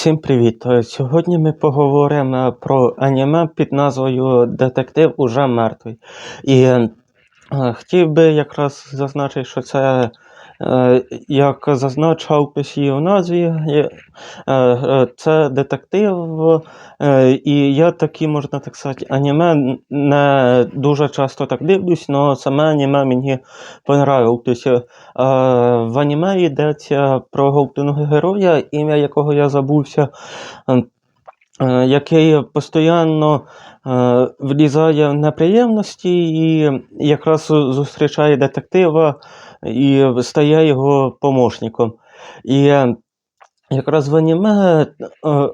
Всім привіт! Е, Сьогодні ми поговоримо про аніме під назвою Детектив уже мертвий. І е, хотів би якраз зазначити, що це, як зазначав писі у назві, е, е, це детектив, е, і я такі, можна так сказати, аніме не дуже часто так дивлюсь, але саме аніме мені понравилось. Е, В аніме йдеться про головного героя, ім'я якого я забувся, е, е, який постійно е, влізає в неприємності і якраз зустрічає детектива і стає його помощником. І е, якраз в аніме е,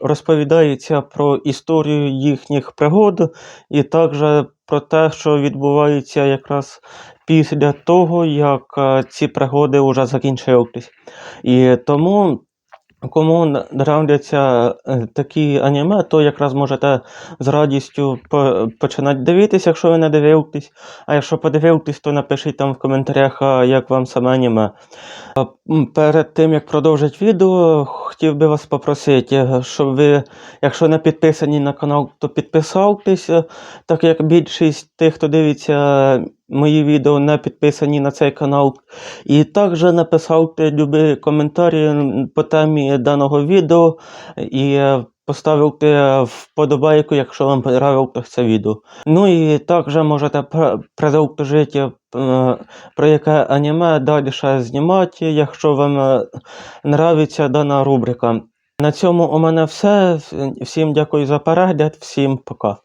розповідається про історію їхніх пригод, і також про те, що відбувається якраз після того, як е, ці пригоди вже закінчились. І тому, кому нравляться е, такі аніме, то якраз можете з радістю починати дивитися, якщо ви не дивились. А якщо подивились, то напишіть там в коментарях, як вам саме аніме. Перед тим як продовжити відео, хотів би вас попросити, щоб ви, якщо не підписані на канал, то підписайтесь, так як більшість тих, хто дивиться мої відео, не підписані на цей канал. І також написати любі коментарі по темі даного відео і е, поставити вподобайку, якщо вам понравилось це відео. Ну і також можете продовжити, е, про яке аніме далі знімати, якщо вам е, нравиться дана рубрика. На цьому у мене все. Всім дякую за перегляд, всім пока.